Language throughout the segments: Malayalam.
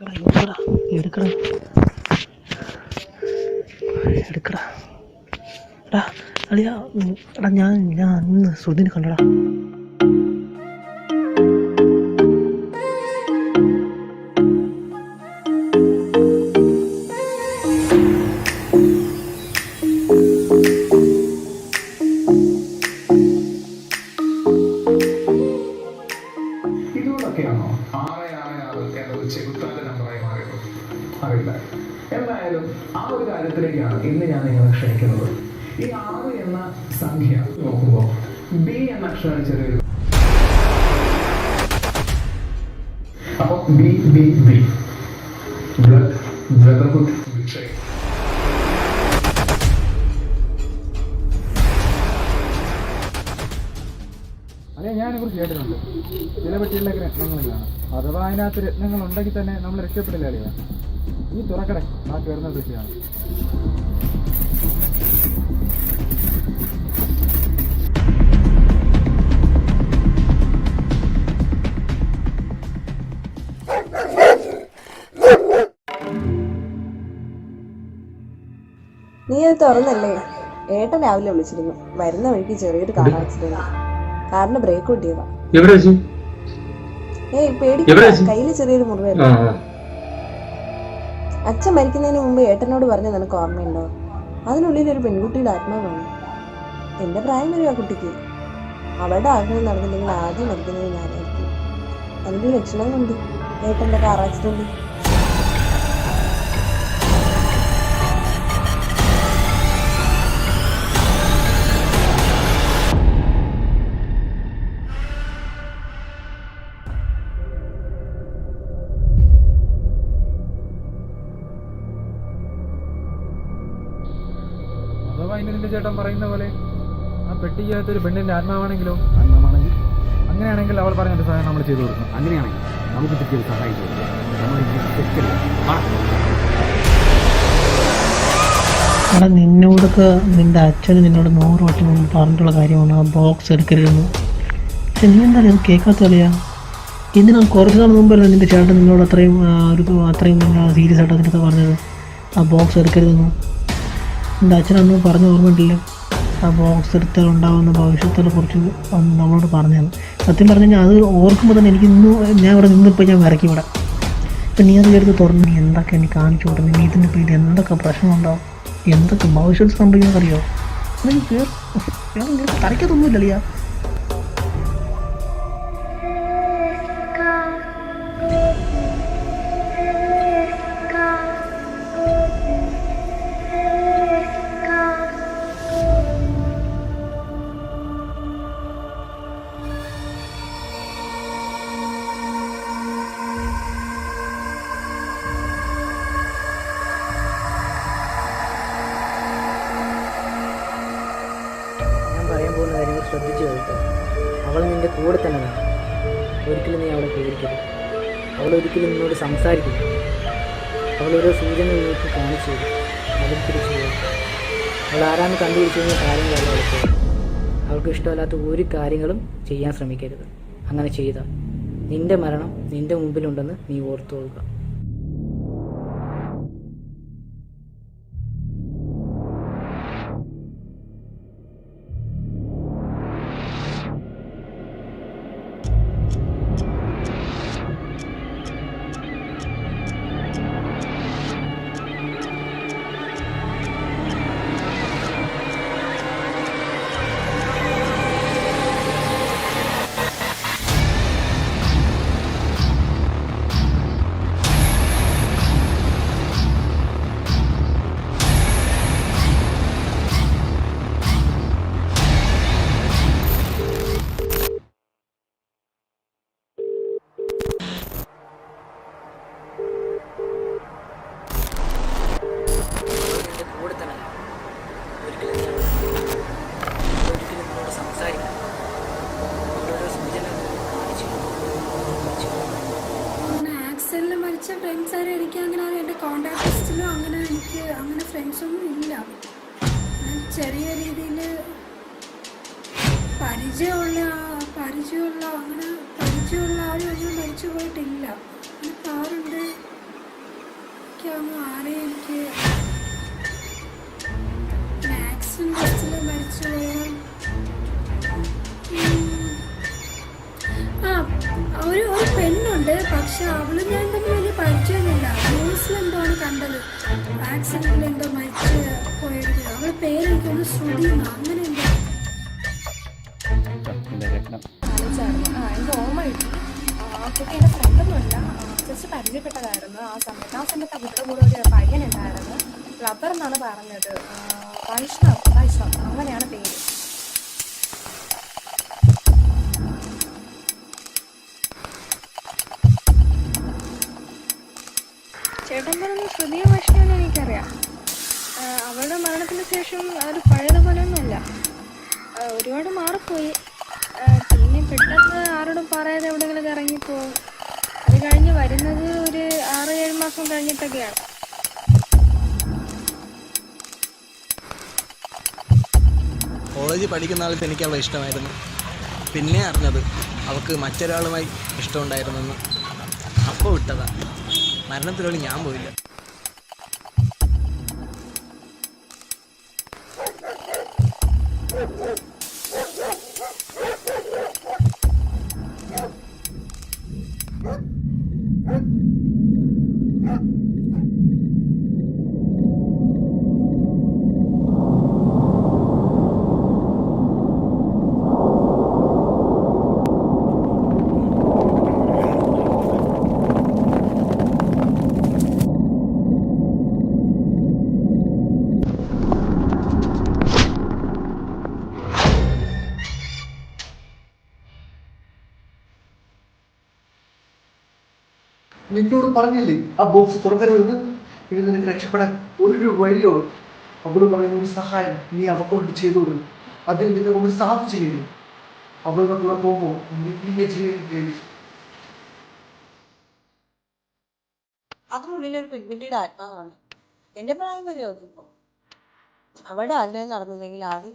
എടുക്കടാ എടുക്കടാ എടുക്കടാ. എടാ അളിയാ എടാ ഞാൻ ഞാൻ ശ്രുതിനെ കണ്ടടാ. എന്നത് ചെകുത്താന്റെ നമ്പറായി മാറിയത് അറിയില്ല. എന്തായാലും ആ ഒരു കാര്യത്തിലേക്കാണ് ഇന്ന് ഞാൻ നിങ്ങളെ ക്ഷണിക്കുന്നത്. ഈ ആറ് എന്ന സംഖ്യ നോക്കുമ്പോൾ ബി എന്ന അക്ഷരം ചെറിയൊരു അപ്പൊ B B B brotherhood betray കേട്ടിട്ടുണ്ട്. ചില പെട്ടികളിലൊക്കെ രത്നങ്ങളിലാണ് അഥവാ അതിനകത്ത് രത്നങ്ങൾ ഉണ്ടെങ്കിൽ തന്നെ നമ്മൾ രക്ഷപ്പെടില്ല അളിയ ഈ തുറക്കട ബാക്കി വരുന്ന ദൃശ്യമാണ് നീ അത് തുറന്നല്ലേ? ഏട്ടൻ രാവിലെ വിളിച്ചിരുന്നു. വരുന്ന വഴിക്ക് ചെറിയൊരു കാർ ആക്സിഡന്റ് കാറിന്റെ ബ്രേക്ക് കൂട്ടിയതാ. ഏയ് പേടിക്കണ്ട. കയ്യിൽ ചെറിയൊരു മുറിവായിരുന്നു. അച്ഛൻ മരിക്കുന്നതിന് മുമ്പ് ഏട്ടനോട് പറഞ്ഞ നിനക്ക് ഓർമ്മയുണ്ടോ? അതിനുള്ളിൽ ഒരു പെൺകുട്ടിയുടെ ആത്മാവാണ്. എന്റെ പ്രായം വരും ആ കുട്ടിക്ക്. അവളുടെ ആഗ്രഹം നടന്നില്ലെങ്കിൽ ആദ്യം മരിക്കുന്നത് ഞാനായിരിക്കും. അതിന്റെ ലക്ഷണം കൊണ്ട് ഏട്ടന്റെ കാർ ആക്സിഡന്റ്. നിന്റെ ചേട്ടൻ പറയുന്ന പോലെ ആ പെട്ടിക്കകത്ത് ഒരു പെണ്ണിന്റെ ആത്മാവാണെങ്കിലോ? ആത്മാവാണെങ്കിൽ? അങ്ങനെയാണെങ്കിൽ അവൾ പറഞ്ഞ ഒരു സഹായം നമ്മൾ ചെയ്തു കൊടുക്കും അങ്ങനെയാണെങ്കിൽ നമുക്ക് പറ്റിയത് സഹായം. ആ, എടാ നിന്നോടൊക്കെ നിന്റെ അച്ഛന് നിന്നോട് നൂറ് വട്ടം മുമ്പ് പറഞ്ഞിട്ടുള്ള കാര്യമാണ് ആ ബോക്സ് എടുക്കരുതെന്ന്. പക്ഷെ നീ എന്താ ഞാൻ കേൾക്കാത്ത കളിയാ എന്തിനാ കുറച്ച് നാൾ മുമ്പല്ലേ നിന്റെ ചേട്ടൻ നിന്നോട് അത്രയും ഒരു അത്രയും സീരിയസ് ആയിട്ട് അതിനകത്ത് പറഞ്ഞത്? ആ ബോക്സ് എടുക്കരുതെന്ന്. നിന്റെ അച്ഛൻ അന്ന് പറഞ്ഞ ഓർമ്മയിട്ടില്ല ആ ബോക്സ് എടുത്താൽ ഉണ്ടാകുന്ന ഭവിഷ്യത്തിനെ കുറിച്ച് നമ്മളോട് പറഞ്ഞത് സത്യം പറഞ്ഞു കഴിഞ്ഞാൽ അത് ഓർക്കുമ്പോൾ തന്നെ എനിക്ക് ഇന്നും ഞാൻ ഇവിടെ നിന്നിപ്പോൾ ഞാൻ വിറക്കി ഇവിടെ. ഇപ്പം നീ അത് എടുത്ത് തുറന്ന് നീ എന്തൊക്കെ എനിക്ക് കാണിച്ചു കൊടുത്തു നീ ഇതിന്റെ പേര് എന്തൊക്കെ പ്രശ്നമുണ്ടാവും എന്തൊക്കെ ഭവിഷ്യത്ത് സംഭവിക്കുന്നത് അറിയോ തരയ്ക്കത്തൊന്നുമില്ലല്ലോ അവൾ ഓരോ സൂചന നിങ്ങൾക്ക് കാണിച്ചു തരും. അതിൽ തിരിച്ചു പോകും അവൾ ആരാന്ന് കണ്ടുപിടിച്ചു കാര്യങ്ങളല്ല അവൾക്ക്. അവൾക്ക് ഇഷ്ടമല്ലാത്ത ഒരു കാര്യങ്ങളും ചെയ്യാൻ ശ്രമിക്കരുത്. അങ്ങനെ ചെയ്താൽ നിന്റെ മരണം നിന്റെ മുമ്പിലുണ്ടെന്ന് നീ ഓർത്തുകൊള്ളുക ഒന്നും ആരെയും എനിക്ക് ആക്സിഡന്റ് ടെസ്റ്റിൽ മരിച്ചു ആ ഒരു ഒരു പെണ്ണുണ്ട്. പക്ഷെ അവൾ ഞാൻ തമ്മിൽ വലിയ പരിചയമൊന്നുമില്ല. ന്യൂസിൽ എന്തോ ആണ് കണ്ടത്? ആക്സിഡന്റിൽ എന്തോ മരിച്ച് പോയത് അവളുടെ പേര് എനിക്കൊന്ന് ശ്രുതി അങ്ങനെ എന്തോ. എനിക്ക് ഓർമ്മ കിട്ടി. കുട്ടി എന്റെ ഫ്രണ്ടൊന്നുമല്ല ജസ്റ്റ് പരിചയപ്പെട്ടതായിരുന്നു. ആ സമയത്ത് ആ സമയത്ത് കുട്ടിയുടെ കൂടെ ഒരു പയ്യനുണ്ടായിരുന്നു. റബ്ബർ എന്നാണ് പറഞ്ഞത്. വൈഷ്ണവ് വൈഷ്ണവ്. അങ്ങനെയാണ് പേര്. ചേട്ടൻ ശ്രുതിയ വൈഷ്ണവിനെ എനിക്കറിയാം. അവരുടെ അവളുടെ മരണത്തിന് ശേഷം അത് പഴയതുപോലെയൊന്നുമല്ല. ഒരുപാട് മാറിപ്പോയി. പെട്ടെന്ന് ആരോടും പറയാതെ എവിടെയെങ്കിലും പോകും അത് കഴിഞ്ഞ് വരുന്നത് ഒരു ആറ് ഏഴ് മാസം കഴിഞ്ഞിട്ടൊക്കെയാണ്. കോളേജിൽ പഠിക്കുന്ന ആൾക്ക് എനിക്ക് അവളെ ഇഷ്ടമായിരുന്നു. പിന്നെ അറിഞ്ഞത് അവൾക്ക് മറ്റൊരാളുമായി ഇഷ്ടമുണ്ടായിരുന്നെന്ന്. അപ്പോൾ വിട്ടതാണ് മരണത്തിലൂടെ ഞാൻ പോയില്ല. നിന്നോട് പറഞ്ഞില്ലേ? ആ ബോക്സ് തുറക്കരുതെന്ന് ഇത് നിനക്ക് രക്ഷപ്പെടാൻ ഒരു വഴിയോ? അവൾ പറയുന്ന ഒരു സഹായം നീ അവക്കൊണ്ട് ചെയ്തു കൊടുക്കും. അതിൽ നിന്നെ കൊണ്ട് ചെയ്യരുത് അവളുടെ കൂടെ പോകുമ്പോൾ നിന്നെ ചെയ്യരുത് അതിനുള്ളിൽ ഒരു പെൺകുട്ടിയുടെ ആത്മാവാണ്. എന്റെ പ്രായം വരെ ഒതുപ്പോ അവിടെ ആഗ്രഹം നടന്നില്ലെങ്കിൽ ആദ്യം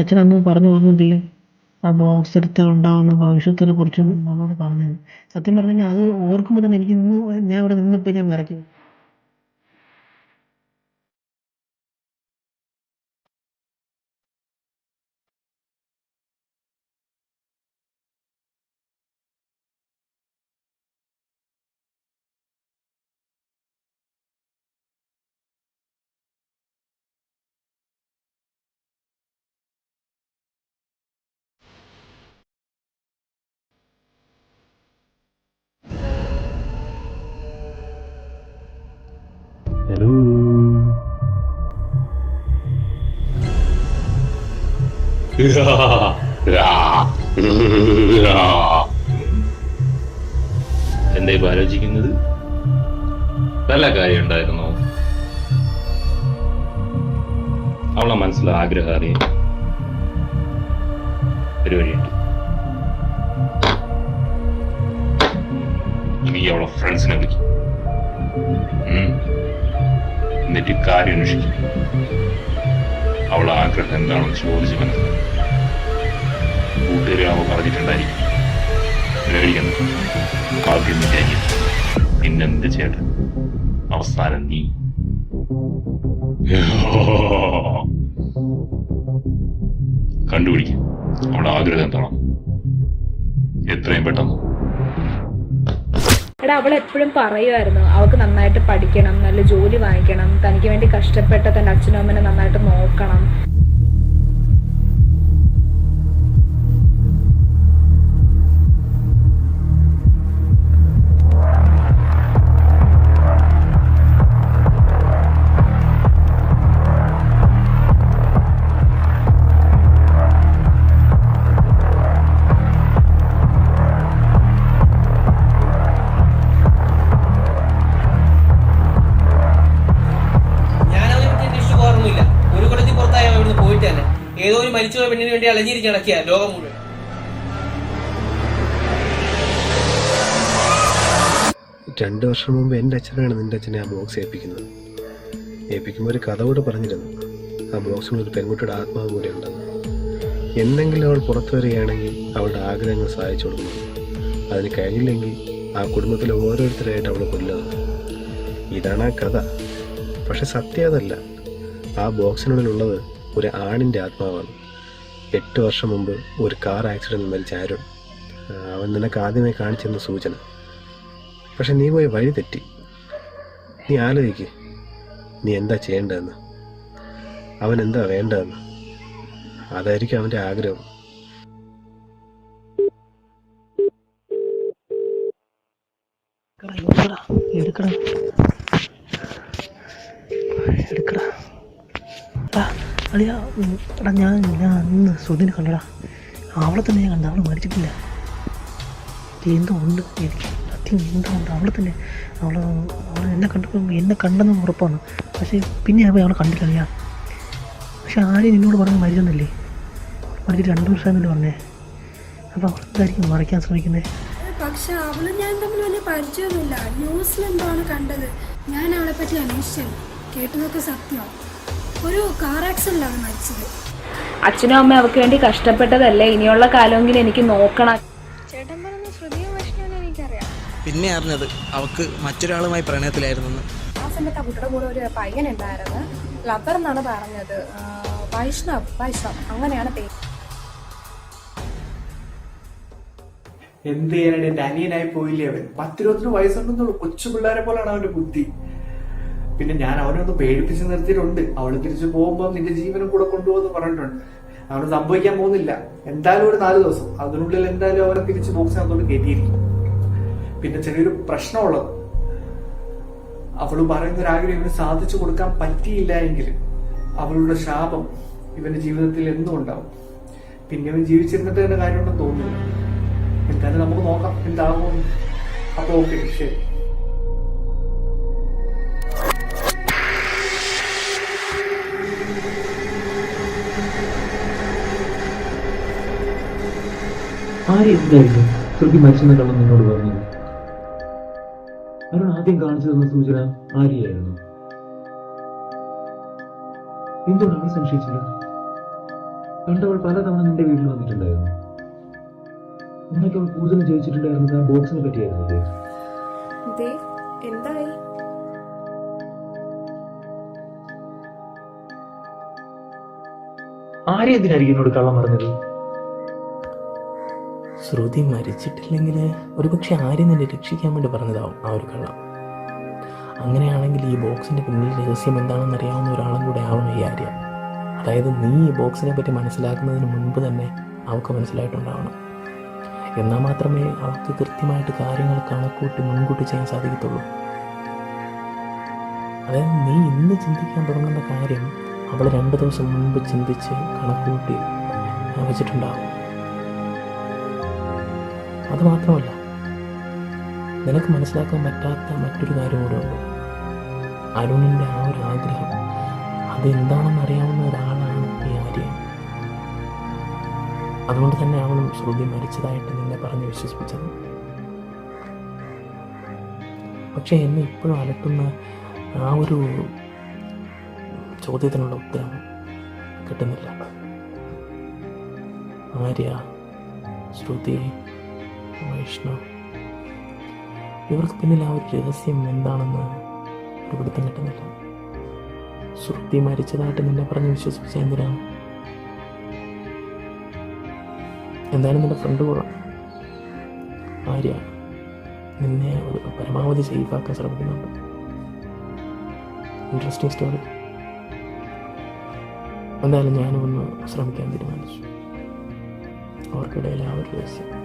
അച്ഛൻ അന്ന് പറഞ്ഞു ഓർമ്മയില്ലേ ആ ബോക്സ് ഉണ്ടാകുന്ന ഭവിഷ്യത്തിനെ കുറിച്ചും നമ്മളോട് പറഞ്ഞു സത്യം പറഞ്ഞു കഴിഞ്ഞാൽ അത് ഓർക്കുമ്പോൾ തന്നെ എനിക്ക് ഇന്ന് ഞാൻ ഇവിടെ നിന്നപ്പോൾ ഞാൻ വിറയ്ക്കും. ഹലോ. എന്താ ഇപ്പൊ ആലോചിക്കുന്നത്? നല്ല കാര്യം ഉണ്ടായിരുന്നു? അവളെ മനസ്സിൽ ആഗ്രഹം അറിയാം വഴിയുണ്ട്. നീ അവളെ ഫ്രണ്ട്സിനെ വിളിക്കും. എന്നിട്ട് കാര്യം അന്വേഷിക്കും. അവൾ ആഗ്രഹം എന്താണെന്ന് ചോദിച്ചു മനസ്സിലാക്കും. കൂട്ടുകാരി അവ പറഞ്ഞിട്ടുണ്ടായിരിക്കും. ആദ്യം വിചാരിക്കും പിന്നെന്ത് ചേട്ടൻ അവസാനം നീ. കണ്ടുപിടിക്കും. അവളുടെ ആഗ്രഹം എന്താണോ? എത്രയും പെട്ടെന്ന്. എടാ അവൾ എപ്പോഴും പറയുമായിരുന്നു അവൾക്ക് നന്നായിട്ട് പഠിക്കണം നല്ല ജോലി വാങ്ങിക്കണം തനിക്ക് വേണ്ടി കഷ്ടപ്പെട്ട തന്റെ അച്ഛനും അമ്മനെ നന്നായിട്ട് നോക്കണം. മരിച്ചുപോയ പെണ്ണിന് വേണ്ടി അലഞ്ഞിരിച്ച് നടക്കിയ ലോകം മുഴുവൻ. രണ്ടു വർഷം മുമ്പ് എന്റെ അച്ഛനാണ് നിന്റെ അച്ഛനെ ആ ബോക്സ് ഏൽപ്പിക്കുന്നത്. ഏൽപ്പിക്കുമ്പോൾ ഒരു കഥ കൂടെ പറഞ്ഞിരുന്നു. ആ ബോക്സിൽ ഒരു പെൺകുട്ടിയുടെ ആത്മാവ് കൂടെ ഉണ്ടെന്ന്. എന്തെങ്കിലും അവൾ പുറത്തു വരികയാണെങ്കിൽ അവളുടെ ആഗ്രഹങ്ങൾ സഹായിച്ചു കൊടുക്കുന്നു. അതിന് കഴിഞ്ഞില്ലെങ്കിൽ ആ കുടുംബത്തിലെ ഓരോരുത്തരായിട്ട് അവൾ കൊല്ലുന്നത് ഇതാണ് ആ കഥ. പക്ഷെ സത്യം അതല്ല. ആ ബോക്സിനുള്ളിലുള്ളത് ഒരു ആണിന്റെ ആത്മാവാണ്. എട്ട് വർഷം മുമ്പ് ഒരു കാർ ആക്സിഡന്റ് മരിച്ച അരുൺ അവൻ നിനക്ക് ആദ്യമായി കാണിച്ചെന്ന സൂചന. പക്ഷെ നീ പോയി വഴി തെറ്റി. നീ ആലോചിക്ക് നീ എന്താ ചെയ്യേണ്ടതെന്ന്. അവൻ എന്താ വേണ്ടതെന്ന്. അതായിരിക്കും അവന്റെ ആഗ്രഹം. എടുക്കടാ എടുക്കടാ. എടുക്കടാ. എടാ അളിയാ എടാ ഞാൻ ഞാൻ അന്ന് സുധിനെ കണ്ടടാ. അവളെ തന്നെ ഞാൻ കണ്ട അവൾ മരിച്ചിട്ടില്ല. എന്തോ ഉണ്ട് എനിക്ക്. സത്യം എന്തോ ഉണ്ട്. അവളെ തന്നെ അവൾ അവൾ എന്നെ കണ്ടപ്പോൾ എന്നെ കണ്ടെന്ന് ഉറപ്പാണ്. പക്ഷേ പിന്നെ അവൾ അവളെ കണ്ടില്ല അളിയാ. പക്ഷെ ആരും നിന്നോട് പറഞ്ഞ് മരിച്ചെന്നല്ലേ? മരിച്ചിട്ട് രണ്ട് വർഷമായെന്നല്ലേ പറഞ്ഞേ? അപ്പോൾ അവൾ എന്തായിരിക്കും മറയ്ക്കാൻ ശ്രമിക്കുന്നത് പക്ഷെ അവളും ഞാൻ തമ്മിൽ വലിയ പരിചയമൊന്നുമില്ല. ന്യൂസിൽ എന്താണ് കണ്ടത്? ഞാൻ അവളെ പറ്റി അന്വേഷിച്ചു. കേട്ടതൊക്കെ സത്യമാണ് ഒരു കാർ ആക്സിഡന്റിലാണ് മരിച്ചത്. അച്ഛനും അമ്മയും അവർക്ക് വേണ്ടി കഷ്ടപ്പെട്ടതല്ലേ? ഇനിയുള്ള കാലമെങ്കിലും എനിക്ക് നോക്കണം. ചേട്ടൻ പറഞ്ഞ ശ്രുതിയും വൈഷ്ണവനും എനിക്കറിയാം. പിന്നെ അറിഞ്ഞത് അവക്ക് മറ്റൊരാളുമായി പ്രണയത്തിലായിരുന്നെന്ന്. ആ സമയത്ത് ആ കുട്ടിയുടെ കൂടെ ഒരു പയ്യൻ ഉണ്ടായിരുന്നു. ലതർ എന്നാണ് പറഞ്ഞത്. ആ, വൈഷ്ണവ് വൈഷ്ണവ്. അങ്ങനെയാണ് പേര്. എന്ത് ചെയ്യാനായിട്ട് എന്റെ അനിയനായി പോയില്ലേ അവൻ? പത്തിരുപത്തിന് വയസ്സുണ്ടെന്നുള്ളൂ. കൊച്ചു പിള്ളേരെ പോലെയാണ് അവന്റെ ബുദ്ധി. പിന്നെ ഞാൻ അവനൊന്ന് പേടിപ്പിച്ച് നിർത്തിയിട്ടുണ്ട്. അവൾ തിരിച്ചു പോകുമ്പോൾ നിന്റെ ജീവനും കൂടെ കൊണ്ടുപോകുന്നു പറഞ്ഞിട്ടുണ്ട്. അവന് സംഭവിക്കാൻ പോകുന്നില്ല. എന്തായാലും ഒരു നാല് ദിവസം. അതിനുള്ളിൽ എന്തായാലും അവനെ തിരിച്ച് ബോക്സിനകത്തോട്ട് കയറ്റിയിരിക്കും. പിന്നെ ചെറിയൊരു പ്രശ്നമുള്ളത്. അവൾ പറയുന്ന ഒരു ആഗ്രഹം ഇവന് സാധിച്ചു കൊടുക്കാൻ പറ്റിയില്ല എങ്കിൽ അവളുടെ ശാപം ഇവന്റെ ജീവിതത്തിൽ എന്നും ഉണ്ടാവും. പിന്നെ അവൻ ജീവിച്ചിരുന്നിട്ട് തന്നെ കാര്യമുണ്ടെന്ന് തോന്നുന്നില്ല. എന്തായാലും നമുക്ക് നോക്കാം. എന്താകും അപ്പൊ ഓക്കെ. ശരി. ആര്യ എന്തായിരുന്നു ശ്രുതി കള്ളം നിന്നോട് പറഞ്ഞത്? അരുൺ ആദ്യം കാണിച്ചു തന്ന സൂചന ആര്യയായിരുന്നു എന്തുകൊണ്ട് അവൾ സംശയിച്ചില്ല? കണ്ടവൾ പലതവണ നിന്റെ വീട്ടിൽ വന്നിട്ടുണ്ടായിരുന്നു. നിനക്ക് അവൾ കൂടുതലും ചോദിച്ചിട്ടുണ്ടായിരുന്നത് ആ ബോക്സിനെ പറ്റിയായിരുന്നു എന്തായി? ആരെന്തിനായിരിക്കും എന്നോട് കള്ളം പറഞ്ഞത്? ശ്രുതി മരിച്ചിട്ടില്ലെങ്കിൽ ഒരുപക്ഷെ ആരും നിന്നെ രക്ഷിക്കാൻ വേണ്ടി പറഞ്ഞതാവും ആ ഒരു കള്ളം. അങ്ങനെയാണെങ്കിൽ ഈ ബോക്സിന്റെ പിന്നിൽ രഹസ്യം എന്താണെന്ന് അറിയാവുന്ന ഒരാളും കൂടെ ആവണം ഈ ആര്യ അതായത് നീ ഈ ബോക്സിനെ പറ്റി മനസ്സിലാക്കുന്നതിന് മുൻപ് തന്നെ അവൾക്ക് മനസ്സിലായിട്ടുണ്ടാവണം. എന്നാൽ മാത്രമേ അവൾക്ക് കൃത്യമായിട്ട് കാര്യങ്ങൾ കണക്കൂട്ടി മുൻകൂട്ടി ചെയ്യാൻ സാധിക്കത്തുള്ളൂ. അതായത് നീ ഇന്ന് ചിന്തിക്കാൻ തുടങ്ങുന്ന കാര്യം അവൾ രണ്ട് ദിവസം മുൻപ് ചിന്തിച്ച് കണക്കൂട്ടി വെച്ചിട്ടുണ്ടാവും. അത് മാത്രമല്ല നിനക്ക് മനസ്സിലാക്കാൻ പറ്റാത്ത മറ്റൊരു കാര്യം കൂടെ ഉണ്ട്. അരുണിന്റെ ആ ഒരു ആഗ്രഹം അതെന്താണെന്ന് അറിയാവുന്ന ഒരാളാണ് ഈ ആര്യ അതുകൊണ്ട് തന്നെ അവളും ശ്രുതി മരിച്ചതായിട്ട് നിന്നെ പറഞ്ഞ് വിശ്വസിപ്പിച്ചത്. പക്ഷേ എന്നെ ഇപ്പോഴും അലട്ടുന്ന ആ ഒരു ചോദ്യത്തിനുള്ള ഉത്തരം കിട്ടുന്നില്ല. ആര്യ ശ്രുതി വൈഷ്ണവ്. ഇവർക്ക് പിന്നിൽ ആ ഒരു രഹസ്യം എന്താണെന്ന് ഒരു പിടുത്തം കിട്ടുന്നില്ല ശ്രുതി മരിച്ചതായിട്ട് നിന്നെ പറഞ്ഞ് വിശ്വസിപ്പിച്ച എന്തിനാണ് എന്തായാലും നിന്റെ ഫ്രണ്ട് കൊള്ളാം ആര്യ നിന്നെ ഒരു പരമാവധി സേഫാക്കാൻ ശ്രമിക്കുന്നുണ്ട്. ഇൻട്രസ്റ്റിംഗ് സ്റ്റോറി എന്തായാലും ഞാനും ഒന്ന് ശ്രമിക്കാൻ തീരുമാനിച്ചു. അവർക്കിടയിൽ ആ ഒരു രഹസ്യം